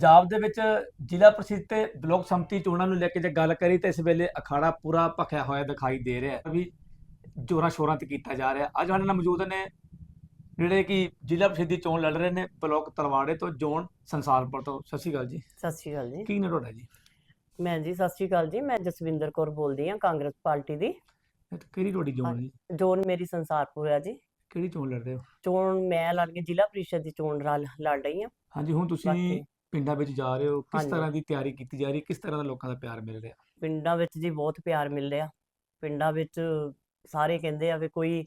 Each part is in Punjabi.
ਪੰਜਾਬ ਦੇ ਵਿੱਚ ਜ਼ਿਲ੍ਹਾ ਪ੍ਰਸਿੱਧ ਤੇ ਬਲਾਕ ਸੰਮਤੀ ਚੋਣਾਂ ਨੂੰ ਲੈ ਕੇ ਜੇ ਗੱਲ ਕਰੀ ਤਾਂ ਇਸ ਵੇਲੇ ਅਖਾੜਾ ਪੂਰਾ ਭਖਿਆ ਹੋਇਆ ਦਿਖਾਈ ਦੇ ਰਿਹਾ ਹੈ। ਵੀ ਜੋਰਾਂ ਸ਼ੋਰਾਂ ਤੇ ਕੀਤਾ ਜਾ ਰਿਹਾ। ਅੱਜ ਸਾਡੇ ਨਾਲ ਮੌਜੂਦ ਨੇ ਜਿਹੜੇ ਕਿ ਜ਼ਿਲ੍ਹਾ ਪ੍ਰਸਿੱਧ ਦੀ ਚੋਣ ਲੜ ਰਹੇ ਨੇ ਬਲਾਕ ਤਲਵਾੜੇ ਤੋਂ ਜੋਨ ਸੰਸਾਰਪੁਰ ਤੋਂ। ਸਤਿ ਸ਼੍ਰੀ ਅਕਾਲ ਜੀ। ਸਤਿ ਸ਼੍ਰੀ ਅਕਾਲ ਜੀ। ਕੀ ਨੇ ਤੁਹਾਡਾ ਜੀ? ਮੈਂ ਜੀ ਸਤਿ ਸ਼੍ਰੀ ਅਕਾਲ ਜੀ। ਮੈਂ ਜਸਵਿੰਦਰ ਕੌਰ ਬੋਲਦੀ ਹਾਂ ਕਾਂਗਰਸ ਪਾਰਟੀ ਦੀ। ਕਿਹੜੀ ਤੁਹਾਡੀ ਹੈ ਜੀ? ਜੋਨ ਮੇਰੀ ਸੰਸਾਰਪੁਰ ਹੈ ਜੀ। ਕਿਹੜੀ ਚੋਣ ਲੜ ਰਹੇ ਹੋ? ਚੋਣ ਮੈਂ ਲੜ ਕੇ ਜ਼ਿਲ੍ਹਾ ਪ੍ਰੀਸ਼ਦ ਦੀ ਚੋਣ ਲੜ ਰਹੀ ਹਾਂ। ਹਾਂਜੀ ਹੁਣ ਤੁਸੀਂ ਪਿੰਡਾਂ ਵਿੱਚ ਜਾ ਰਹੇ ਹੋ ਕਿਸ ਹਾਂਜੀ। ਤਰ੍ਹਾਂ ਦੀ ਤਿਆਰੀ ਕੀਤੀ ਜਾ ਰਹੀ ਹੈ ਕਿਸ ਤਰ੍ਹਾਂ ਦਾ ਲੋਕਾਂ ਦਾ ਪਿਆਰ ਮਿਲ ਰਿਹਾ? ਪਿੰਡਾਂ ਵਿੱਚ ਜੀ ਬਹੁਤ ਪਿਆਰ ਮਿਲ ਰਿਹਾ। ਪਿੰਡਾਂ ਵਿੱਚ ਸਾਰੇ ਕਹਿੰਦੇ ਆ ਵੀ ਕੋਈ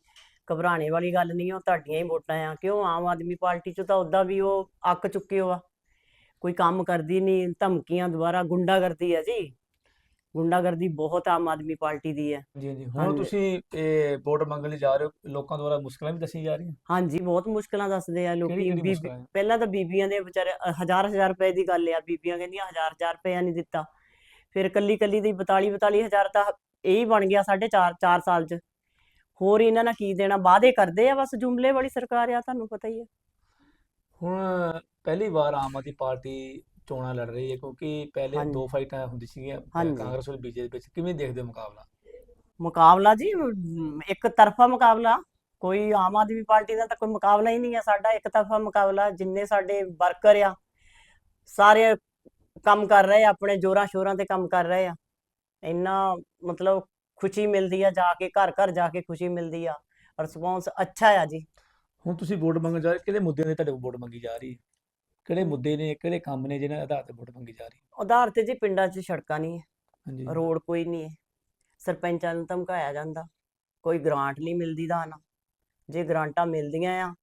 ਘਬਰਾਣੇ ਵਾਲੀ ਗੱਲ ਨਹੀਂ ਉਹ ਤੁਹਾਡੀਆਂ ਹੀ ਵੋਟਾਂ ਆ। ਕਿਉਂ? ਆਮ ਆਦਮੀ ਪਾਰਟੀ ਚ ਤਾਂ ਉਦਾਂ ਵੀ ਉਹ ਅੱਕ ਚੁੱਕੇ ਹੋ ਆ। ਕੋਈ ਕੰਮ ਕਰਦੀ ਨਹੀਂ ਧਮਕੀਆਂ ਦੁਆਰਾ ਗੁੰਡਾਗਰਦੀ ਹੈ ਜੀ। ਗੁੰਡਾਗਰਦੀ ਬਹੁਤ ਆਮ ਆਦਮੀ ਪਾਰਟੀ ਦੀ ਹੈ। ਜੀ ਹਾਂਜੀ ਹੁਣ ਹਾਂਜੀ। ਤੁਸੀਂ ਇਹ ਵੋਟ ਮੰਗਣ ਲਈ ਜਾ ਰਹੇ ਹੋ ਲੋਕਾਂ ਦੁਆਰਾ ਮੁਸ਼ਕਲਾਂ ਵੀ ਦੱਸੀਆਂ ਜਾ ਰਹੀਆਂ? ਹਾਂਜੀ ਬਹੁਤ ਮੁਸ਼ਕਲਾਂ ਦੱਸਦੇ ਆ ਲੋਕੀ। ਕਿਹੜੀ ਕਿਹੜੀ ਬੀਬੀ ਮੁਸ਼ਕਲਾਂ ਹੈ? ਪਹਿਲਾਂ ਤਾਂ ਬੀਬੀਆਂ ਦੇ ਵਿਚਾਰੇ ਅ, ਹਜ਼ਾਰ ਹਜ਼ਾਰ ਰੁਪਏ ਦੀ ਗੱਲ ਆ ਬੀਬੀਆਂ ਕਹਿੰਦੀਆਂ ਹਜ਼ਾਰ ਹਜ਼ਾਰ ਰੁਪਇਆ ਨਹੀਂ ਦਿੱਤਾ। ਫਿਰ ਕੱਲੀ ਕੱਲੀ ਦੀ 42 42 ਹਜ਼ਾਰ ਤਾਂ ਇਹ ਹੀ ਬਣ ਗਿਆ 4.5 4 ਸਾਲ ਚ। ਹੋਰ ਇਹਨਾਂ ਨਾਲ ਕੀ ਦੇਣਾ? ਵਾਅਦੇ ਕਰਦੇ ਆ ਬਸ ਜੁਮਲੇ ਵਾਲੀ ਸਰਕਾਰ ਆ ਤੁਹਾਨੂੰ ਪਤਾ ਹੀ ਹੈ ਹੁਣ ਪਹਿਲੀ ਵਾਰ ਆਮ ਆਦਮੀ ਪਾਰਟੀ ਚੋਣਾਂ ਲੜ ਰਹੀ ਹੈ ਕਿਉਂਕਿ ਪਹਿਲੇ ਹਾਂਜੀ। ਦੋ ਫਾਈਟਾਂ ਹੁੰਦੀ ਸੀਗੀਆਂ ਅਹ ਹਾਂਜੀ। ਕਾਂਗਰਸ ਔਰ ਬੀਜੇਪੀ ਵਿੱਚ। ਕਿਵੇਂ ਦੇਖਦੇ ਹੋ ਮੁਕਾਬਲਾ? ਮੁਕਾਬਲਾ ਜੀ ਅਮ, ਇੱਕ ਤਰਫਾ ਮੁਕਾਬਲਾ। ਕੋਈ ਆਮ ਆਦਮੀ ਪਾਰਟੀ ਦਾ ਤਾਂ ਕੋਈ ਮੁਕਾਬਲਾ ਹੀ ਨਹੀਂ ਹੈ ਸਾਡਾ ਇੱਕ ਤਰਫਾ ਮੁਕਾਬਲਾ। ਜਿੰਨੇ ਸਾਡੇ ਵਰਕਰ ਆ ਸਾਰੇ ਕੰਮ ਕਰ ਰਹੇ ਆ ਆਪਣੇ ਜੋਰਾਂ ਸ਼ੋਰਾਂ ਤੇ ਕੰਮ ਕਰ ਰਹੇ ਆ। ਇੰਨਾ ਮਤਲਬ ਖੁਸ਼ੀ ਮਿਲਦੀ ਆ ਜਾ ਕੇ ਘਰ ਘਰ ਜਾ ਕੇ ਖੁਸ਼ੀ ਮਿਲਦੀ ਆ। ਰਿਸਪੌਂਸ ਅੱਛਾ ਆ ਜੀ। ਹੁਣ ਤੁਸੀਂ ਵੋਟ ਮੰਗਣ ਜਾ ਰਹੇ ਕਿਹੜੇ ਮੁੱਦਿਆਂ ਦੇ ਤੁਹਾਡੇ ਕੋਲ ਵੋਟ ਮੰਗੀ ਜਾ ਰਹੀ ਹੈ? ਕਿਹੜੇ ਮੁੱਦੇ ਨੇ ਕਿਹੜੇ ਕੰਮ ਨੇ ਜਿਹਨਾਂ ਆਧਾਰ ਤੇ ਵੋਟ ਮੰਗੀ ਜਾ ਰਹੀ? ਹੈ ਆਧਾਰ ਤੇ ਜੀ ਪਿੰਡਾਂ 'ਚ ਸੜਕਾਂ ਨਹੀਂ ਹੈ। ਹਾਂਜੀ। ਰੋਡ ਕੋਈ ਨਹੀਂ ਹੈ। ਸਰਪੰਚਾਂ ਨੂੰ ਧਮਕਾਇਆ ਜਾਂਦਾ। ਕੋਈ ਗ੍ਰਾਂਟ ਨਹੀਂ ਮਿਲਦੀ ਦਾ ਨਾ ਜੇ ਗ੍ਰਾਂਟਾਂ ਮਿਲਦੀਆਂ ਆ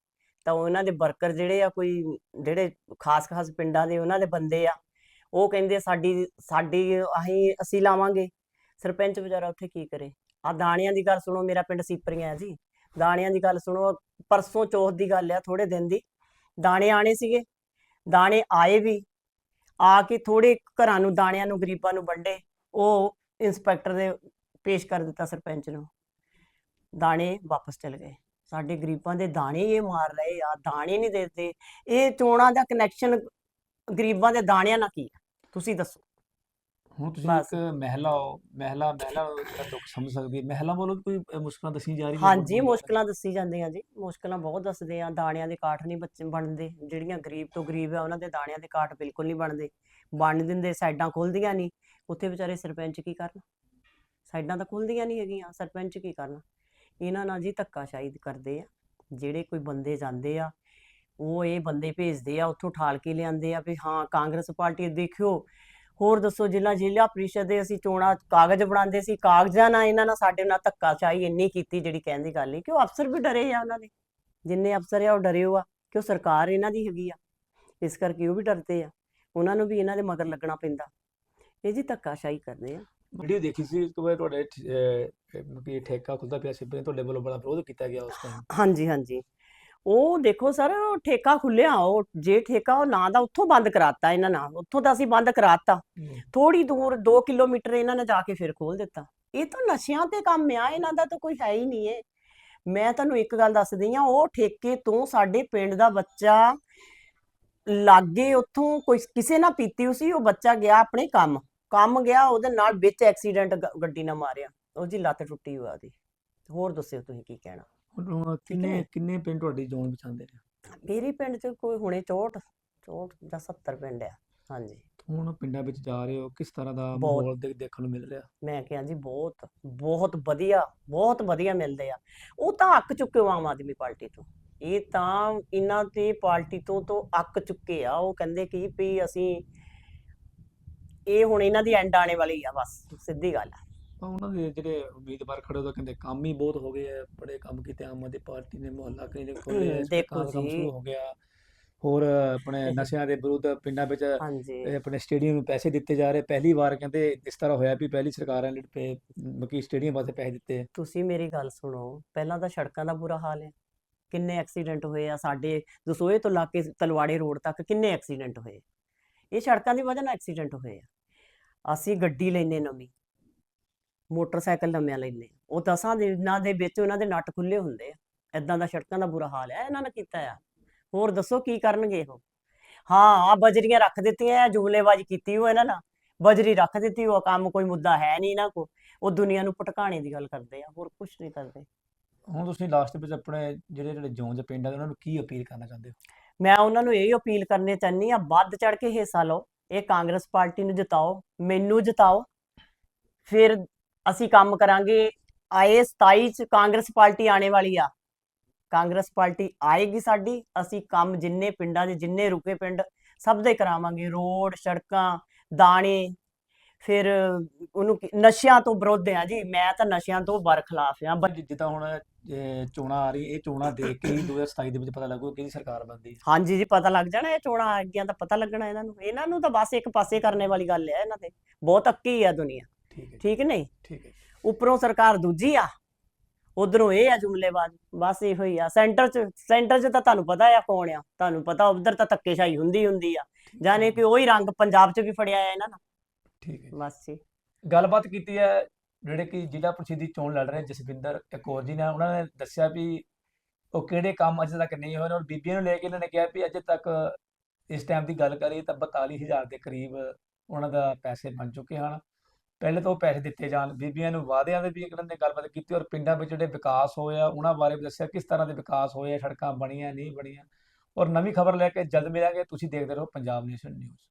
ਤਾਂ ਉਹਨਾਂ ਦੇ ਵਰਕਰ ਜਿਹੜੇ ਆ ਕੋਈ ਜਿਹੜੇ ਖਾਸ-ਖਾਸ ਪਿੰਡਾਂ ਦੇ ਉਹਨਾਂ ਦੇ ਬੰਦੇ ਆ ਉਹ ਕਹਿੰਦੇ ਸਾਡੀ ਸਾਡੀ ਅਸੀਂ ਅਸੀਂ ਲਾਵਾਂਗੇ। ਸਰਪੰਚ ਵਿਚਾਰਾ ਉੱਥੇ ਕੀ ਕਰੇ? ਆ ਦਾਣਿਆਂ ਦੀ ਗੱਲ ਸੁਣੋ ਮੇਰਾ ਪਿੰਡ ਸੀਪਰੀਆਂ ਹੈ ਜੀ। ਦਾਣਿਆਂ ਦੀ ਗੱਲ ਸੁਣੋ ਪਰਸੋਂ ਚੌਥ ਦੀ ਗੱਲ ਆ ਥੋੜੇ ਦਿਨ ਦੀ। ਦਾਣੇ ਆਣੇ ਸੀਗੇ। ਦਾਣੇ ਆਏ ਵੀ, ਆ ਕੇ ਥੋੜੇ ਘਰਾਂ ਨੂੰ, ਦਾਣਿਆਂ ਨੂੰ, ਗਰੀਬਾਂ ਨੂੰ ਵੰਡੇ ਉਹ ਇੰਸਪੈਕਟਰ ਦੇ ਪੇਸ਼ ਕਰ ਦਿੱਤਾ ਸਰਪੰਚ ਨੂੰ। ਦਾਣੇ ਵਾਪਸ ਚਲੇ ਗਏ। ਸਾਡੇ ਗਰੀਬਾਂ ਦੇ ਦਾਣੇ ਇਹ ਮਾਰ ਰਹੇ ਆ, ਦਾਣੇ ਨਹੀਂ ਦਿੰਦੇ ਇਹ ਚੋਣਾਂ ਦਾ ਕਨੈਕਸ਼ਨ ਗਰੀਬਾਂ ਦੇ ਦਾਣਿਆਂ ਨਾਲ ਕੀ ਆ? ਤੁਸੀਂ ਦੱਸੋ। ਹੁਣ ਤੁਸੀਂ ਬਸ। ਇੱਕ ਮਹਿਲਾ ਹੋ ਮਹਿਲਾ ਮਹਿਲਾ ਦਾ ਦੁੱਖ ਸਮਝ ਸਕਦੀ ਹੈ। ਮਹਿਲਾ ਵੱਲੋਂ ਵੀ ਕੋਈ ਮੁਸ਼ਕਲਾਂ ਦੱਸੀ ਜਾ ਰਹੀਆਂ ਹਾਂਜੀ? ਮੁਸ਼ਕਲਾਂ ਦੱਸੀ ਜਾਂਦੀਆਂ ਜੀ। ਮੁਸ਼ਕਲਾਂ ਬਹੁਤ ਦੱਸਦੇ ਆ। ਦਾਣਿਆਂ ਦੇ ਕਾਠ ਨਹੀਂ ਬੱਚੇ ਬਣਦੇ। ਜਿਹੜੀਆਂ ਗਰੀਬ ਤੋਂ ਗਰੀਬ ਆ ਉਹਨਾਂ ਦੇ ਦਾਣਿਆਂ ਦੇ ਕਾਠ ਬਿਲਕੁਲ ਨਹੀਂ ਬਣਦੇ। ਬਣ ਦਿੰਦੇ ਸਾਈਡਾਂ ਖੁੱਲਦੀਆਂ ਨਹੀਂ। ਉੱਥੇ ਵਿਚਾਰੇ ਸਰਪੰਚ ਕੀ ਕਰਨ? ਸਾਈਡਾਂ ਤਾਂ ਖੁੱਲਦੀਆਂ ਨਹੀਂ ਹੈਗੀਆਂ। ਸਰਪੰਚ ਕੀ ਕਰਨ? ਇਹਨਾਂ ਨਾਲ ਜੀ ਧੱਕਾਸ਼ਾਹੀ ਕਰਦੇ ਆ। ਜਿਹੜੇ ਕੋਈ ਬੰਦੇ ਜਾਂਦੇ ਆ ਉਹ ਇਹ ਬੰਦੇ ਭੇਜਦੇ ਆ ਉੱਥੋਂ ਠਾਲ ਕੇ ਲਿਆਂਦੇ ਆ ਵੀ ਹਾਂ ਕਾਂਗਰਸ ਪਾਰਟੀ ਦੇਖਿਓ। ਹੋਰ ਦੱਸੋ ਜ਼ਿਲ੍ਹਾ ਜ਼ਿਲ੍ਹਾ ਪ੍ਰੀਸ਼ਦ ਦੇ ਅਸੀਂ ਚੋਣਾਂ ਕਾਗਜ਼ ਬਣਾਉਂਦੇ ਸੀ ਕਾਗਜ਼ਾਂ ਨਾਲ ਇਹਨਾਂ ਨਾਲ ਸਾਡੇ ਨਾਲ ਧੱਕਾਸ਼ਾਹੀ ਇੰਨੀ ਕੀਤੀ ਜਿਹੜੀ ਕਹਿਣ ਦੀ ਗੱਲ ਨਹੀਂ ਕਿ ਉਹ ਅਫਸਰ ਵੀ ਡਰੇ ਆ ਉਹਨਾਂ ਦੇ ਜਿੰਨੇ ਅਫਸਰ ਆ ਉਹ ਡਰੇ ਹੋ ਆ ਕਿ ਉਹ ਸਰਕਾਰ ਇਹਨਾਂ ਦੀ ਹੈਗੀ ਆ ਇਸ ਕਰਕੇ ਉਹ ਵੀ ਡਰਦੇ ਆ ਉਹਨਾਂ ਨੂੰ ਵੀ ਇਹਨਾਂ ਦੇ ਮਗਰ ਲੱਗਣਾ ਪੈਂਦਾ ਇਹ ਜੀ ਧੱਕਾਸ਼ਾਹੀ ਕਰਦੇ ਆ। ਵੀਡੀਓ ਦੇਖੀ ਸੀ ਇੱਕ ਵਾਰ ਤੁਹਾਡੇ ਕਿ ਠੇਕਾ ਖੁੱਲਦਾ ਪਿਆ ਸੀ ਤੁਹਾਡੇ ਵੱਲੋਂ ਬੜਾ ਵਿਰੋਧ ਕੀਤਾ ਗਿਆ ਉਸ ਟਾਈਮ ਹਾਂਜੀ ਹਾਂਜੀ। ਉਹ ਦੇਖੋ ਸਰ ਉਹ ਠੇਕਾ ਖੁੱਲਿਆ ਉਹ ਜੇ ਠੇਕਾ ਉਹ ਨਾਂ ਦਾ ਉੱਥੋਂ ਬੰਦ ਕਰਾਤਾ ਇਹਨਾਂ ਨਾਲ ਉੱਥੋਂ ਤਾਂ ਅਸੀਂ ਬੰਦ ਕਰਾਤਾ। ਥੋੜੀ ਦੂਰ 2 ਕਿਲੋਮੀਟਰ ਇਹਨਾਂ ਨੇ ਜਾ ਕੇ ਫਿਰ ਖੋਲ ਦਿੱਤਾ। ਇਹ ਤਾਂ ਨਸ਼ਿਆਂ ਤੇ ਕੰਮ ਆ ਇਹਨਾਂ ਦਾ ਤਾਂ ਕੋਈ ਹੈ ਹੀ ਨਹੀਂ ਏ। ਮੈਂ ਤੁਹਾਨੂੰ ਇੱਕ ਗੱਲ ਦੱਸਦੀ ਆ ਉਹ ਠੇਕੇ ਤੋਂ ਸਾਡੇ ਪਿੰਡ ਦਾ ਬੱਚਾ ਲਾਗੇ ਉੱਥੋਂ ਕੋਈ ਕਿਸੇ ਨਾਲ ਪੀਤੀ ਹੋਈ ਸੀ ਉਹ ਬੱਚਾ ਗਿਆ ਆਪਣੇ ਕੰਮ। ਕੰਮ ਗਿਆ ਉਹਦੇ ਨਾਲ ਵਿੱਚ ਐਕਸੀਡੈਂਟ ਗੱਡੀ ਨਾਲ ਮਾਰਿਆ। ਉਹਦੀ ਲੱਤ ਟੁੱਟੀ ਹੋਈ ਉਹਦੀ। ਹੋਰ ਦੱਸਿਓ ਤੁਸੀਂ ਕੀ ਕਹਿਣਾ। ਹੁਣ ਕਿੰਨੇ। ਕਿੰਨੇ? ਪਿੰਡ ਤੁਹਾਡੀ ਜ਼ੋਨ ਵਿੱਚ ਆਉਂਦੇ ਨੇ? ਮੇਰੇ ਪਿੰਡ 'ਚ ਕੋਈ ਹੁਣੇ 64 64 ਜਾਂ 70 ਪਿੰਡ ਆ ਹਾਂਜੀ। ਹੁਣ ਪਿੰਡਾਂ ਵਿੱਚ ਜਾ ਰਹੇ ਹੋ ਕਿਸ ਤਰ੍ਹਾਂ ਦਾ ਬਹੁਤ। ਮਾਹੌਲ ਦੇ- ਦੇਖਣ ਨੂੰ ਮਿਲ ਰਿਹਾ? ਮੈਂ ਕਿਹਾ ਜੀ ਬਹੁਤ ਬਹੁਤ ਵਧੀਆ ਬਹੁਤ ਵਧੀਆ ਮਿਲਦੇ ਆ। ਉਹ ਤਾਂ ਅੱਕ ਚੁੱਕੇ ਹੋ ਆਮ ਆਦਮੀ ਪਾਰਟੀ ਤੋਂ। ਇਹ ਤਾਂ ਇਹਨਾਂ ਤੇ ਪਾਰਟੀ ਤੋਂ ਤੋਂ ਅੱਕ ਚੁੱਕੇ ਆ। ਉਹ ਕਹਿੰਦੇ ਕਿ ਵੀ ਅਸੀਂ ਇਹ ਹੁਣ ਇਹਨਾਂ ਦੀ ਐਂਡ ਆਣੇ ਵਾਲੀ ਆ ਬਸ ਸਿੱਧੀ ਗੱਲ ਆ। ਤਾਂ ਉਹਨਾਂ ਦੇ ਜਿਹੜੇ ਉਮੀਦਵਾਰ ਖੜੇ ਉਹ ਕਹਿੰਦੇ ਕੰਮ ਹੀ ਬਹੁਤ ਹੋ ਗਏ ਆ ਬੜੇ ਕੰਮ ਕੀਤੇ ਆਮ ਆਦਮੀ ਪਾਰਟੀ ਨੇ ਮੁਹੱਲਾ ਕਲੀਨਿਕ ਖੋਲ੍ਹੇ ਦੇਖੋ ਜੀ। ਸ਼ੁਰੂ ਹੋ ਗਿਆ। ਹੋਰ ਆਪਣੇ ਨਸ਼ਿਆਂ ਦੇ ਵਿਰੁੱਧ ਪਿੰਡਾਂ ਵਿੱਚ ਆਪਣੇ ਸਟੇਡੀਅਮ ਨੂੰ ਪੈਸੇ ਦਿੱਤੇ ਜਾ ਰਹੇ ਪਹਿਲੀ ਵਾਰ ਕਹਿੰਦੇ ਇਸ ਤਰ੍ਹਾਂ ਹੋਇਆ ਵੀ ਪਹਿਲੀ ਸਰਕਾਰਾਂ ਨੇ ਮਕੀ ਸਟੇਡੀਅਮ ਵਾਸਤੇ ਪੈਸੇ ਦਿੱਤੇ। ਤੁਸੀਂ ਮੇਰੀ ਗੱਲ ਸੁਣੋ ਪਹਿਲਾਂ ਤਾਂ ਸੜਕਾਂ ਦਾ ਬੁਰਾ ਹਾਲ ਹੈ। ਕਿੰਨੇ ਐਕਸੀਡੈਂਟ ਹੋਏ ਆ ਸਾਡੇ ਦਸੋਏ ਤੋਂ ਲਾ ਕੇ ਤਲਵਾੜੇ ਰੋਡ ਤੱਕ ਕਿੰਨੇ ਐਕਸੀਡੈਂਟ ਹੋਏ। ਇਹ ਸੜਕਾਂ ਦੀ ਵਜ੍ਹਾ ਨਾਲ ਐਕਸੀਡੈਂਟ ਹੋਏ ਆ। ਅਸੀਂ ਗੱਡੀ ਲੈਨੇ ਨਵੀਂ। ਮੋਟਰਸਾਈਕਲ ਨਵਿਆਂ ਲੈਨੇ ਉਹ ਦਸਾਂ ਦਿਨਾਂ ਦੇ ਵਿੱਚ ਉਹਨਾਂ ਦੇ ਨੱਟ ਖੁੱਲੇ ਹੁੰਦੇ ਆ। ਐਦਾਂ ਦਾ ਸੜਕਾਂ ਦਾ ਬੁਰਾ ਹਾਲ ਹੈ ਇਹਨਾਂ ਨੇ ਕੀਤਾ ਆ। ਹੋਰ ਦੱਸੋ ਕੀ ਕਰਨਗੇ ਉਹ? ਹਾਂ ਆ ਬਜਰੀਆਂ ਰੱਖ ਦਿੱਤੀਆਂ ਜੁਮਲੇਬਾਜ਼ੀ ਕੀਤੀ ਉਹ ਇਹਨਾਂ ਨਾਲ। ਬਜਰੀ ਰੱਖ ਦਿੱਤੀ ਉਹ ਕੰਮ ਕੋਈ ਮੁੱਦਾ ਹੈ ਨਹੀਂ ਇਹਨਾਂ ਕੋ ਉਹ ਦੁਨੀਆ ਨੂੰ ਭਟਕਾਣੇ ਦੀ ਗੱਲ ਕਰਦੇ ਆ ਹੋਰ ਕੁਝ ਨਹੀਂ ਕਰਦੇ। ਹੁਣ ਤੁਸੀਂ ਲਾਸਟ ਵਿੱਚ ਆਪਣੇ ਜਿਹੜੇ ਜਿਹੜੇ ਜੋਨ ਦੇ ਪਿੰਡ ਆ ਉਹਨਾਂ ਨੂੰ ਕੀ ਅਪੀਲ ਕਰਨਾ ਚਾਹੁੰਦੇ ਹੋ? ਮੈਂ ਉਹਨਾਂ ਨੂੰ ਇਹ ਅਪੀਲ ਕਰਨੀ ਚਾਹੁੰਦੀ ਆ ਵੱਧ ਚੜ ਕੇ ਹਿੱਸਾ ਲਓ। ਇਹ ਕਾਂਗਰਸ ਪਾਰਟੀ ਨੂੰ ਜਿਤਾਓ ਮੈਨੂੰ ਜਿਤਾਓ। ਫਿਰ ਅਸੀਂ ਕੰਮ ਕਰਾਂਗੇ। ਆਏ 27 ਚ ਕਾਂਗਰਸ ਪਾਰਟੀ ਆਣੇ ਵਾਲੀ ਆ। ਕਾਂਗਰਸ ਪਾਰਟੀ ਆਏਗੀ ਸਾਡੀ। ਅਸੀਂ ਕੰਮ ਜਿੰਨੇ ਪਿੰਡਾਂ ਦੇ ਜਿੰਨੇ ਰੁਕੇ ਪਿੰਡ ਸਭ ਦੇ ਕਰਾਵਾਂਗੇ। ਰੋਡ ਸੜਕਾਂ ਦਾਣੇ ਫਿਰ ਉਹਨੂੰ ਨਸ਼ਿਆਂ ਤੋਂ ਵਿਰੋਧ ਆ ਜੀ। ਮੈਂ ਤਾਂ ਨਸ਼ਿਆਂ ਤੋਂ ਬਰਖਲਾਫ ਆ। ਜਿ- ਜਿੱਦਾਂ ਹੁਣ ਚੋਣਾਂ ਆ ਰਹੀ ਇਹ ਚੋਣਾਂ ਦੇਖ ਕੇ ਹੀ 2027 ਦੇ ਵਿੱਚ ਪਤਾ ਲੱਗੂ ਕਿਹਦੀ ਸਰਕਾਰ ਬਣਦੀ ਹਾਂਜੀ ਜੀ ਪਤਾ ਲੱਗ ਜਾਣਾ ਇਹ ਚੋਣਾਂ ਆ ਗਈਆਂ ਤਾਂ ਪਤਾ ਲੱਗਣਾ ਇਹਨਾਂ ਨੂੰ। ਇਹਨਾਂ ਨੂੰ ਤਾਂ ਬਸ ਇੱਕ ਪਾਸੇ ਕਰਨੇ ਵਾਲੀ ਗੱਲ ਹੈ ਇਹਨਾਂ ਤੇ ਬਹੁਤ ਅੱਕੀ ਆ ਦੁਨੀਆ। ਠੀਕ ਹੈ ਠੀਕ ਨਹੀਂ? ਠੀਕ ਹੈ ਉੱਪਰੋਂ ਸਰਕਾਰ ਦੂਜੀ ਆ। ਉਧਰੋਂ ਇਹ ਆ ਜੁਮਲੇਬਾਜ਼। ਬਸ ਇਹੋ ਹੀ ਆ। ਸੈਂਟਰ 'ਚ ਸੈਂਟਰ 'ਚ ਤਾਂ ਤੁਹਾਨੂੰ ਪਤਾ ਆ ਕੌਣ ਆ। ਤੁਹਾਨੂੰ ਪਤਾ ਉਧਰ ਤਾਂ ਧੱਕੇਸ਼ਾਹੀ ਹੁੰਦੀ ਹੁੰਦੀ ਆ। ਜਾਣੇ ਕਿ ਉਹੀ ਰੰਗ ਪੰਜਾਬ 'ਚ ਵੀ ਫੜਿਆ ਆ ਇਹਨਾਂ ਨਾਲ ਠੀਕ ਹੈ। ਬਸ ਜੀ। ਗੱਲਬਾਤ ਕੀਤੀ ਹੈ ਜਿਹੜੇ ਕਿ ਜ਼ਿਲ੍ਹਾ ਪ੍ਰੀਸ਼ਦ ਦੀ ਚੋਣ ਲੜ ਰਹੇ ਜਸਵਿੰਦਰ ਕੌਰ ਜੀ ਨੇ ਉਹਨਾਂ ਨੇ ਦੱਸਿਆ ਵੀ ਉਹ ਕਿਹੜੇ ਕੰਮ ਅਜੇ ਤੱਕ ਨਹੀਂ ਹੋਏ ਨੇ ਔਰ ਬੀਬੀਆਂ ਨੂੰ ਲੈ ਕੇ ਇਹਨਾਂ ਨੇ ਕਿਹਾ ਵੀ ਅਜੇ ਤੱਕ ਇਸ ਟਾਈਮ ਦੀ ਗੱਲ ਕਰੀਏ ਤਾਂ 42000 ਦੇ ਕਰੀਬ ਉਹਨਾਂ ਦਾ ਪੈਸੇ ਬਣ ਚੁੱਕੇ ਹਨ। ਪਹਿਲੇ ਤੋਂ ਪੈਸੇ ਦਿੱਤੇ ਜਾਣ, ਬੀਬੀਆਂ ਨੂੰ ਵਾਅਦਿਆਂ ਦੇ ਵੀ ਇਹਨਾਂ ਨੇ ਗੱਲਬਾਤ ਕੀਤੀ ਔਰ ਪਿੰਡਾਂ ਵਿੱਚ ਜਿਹੜੇ ਵਿਕਾਸ ਹੋਏ ਆ, ਉਹਨਾਂ ਬਾਰੇ ਵੀ ਦੱਸਿਆ ਕਿਸ ਤਰ੍ਹਾਂ ਦੇ ਵਿਕਾਸ ਹੋਏ ਆ, ਸੜਕਾਂ ਬਣੀਆਂ, ਨਹੀਂ ਬਣੀਆਂ। ਔਰ ਨਵੀਂ ਖਬਰ ਲੈ ਕੇ ਜਲਦ ਮਿਲਾਂਗੇ, ਤੁਸੀਂ ਦੇਖਦੇ ਰਹੋ ਪੰਜਾਬ ਨੇਸ਼ਨ ਨਿਊਜ਼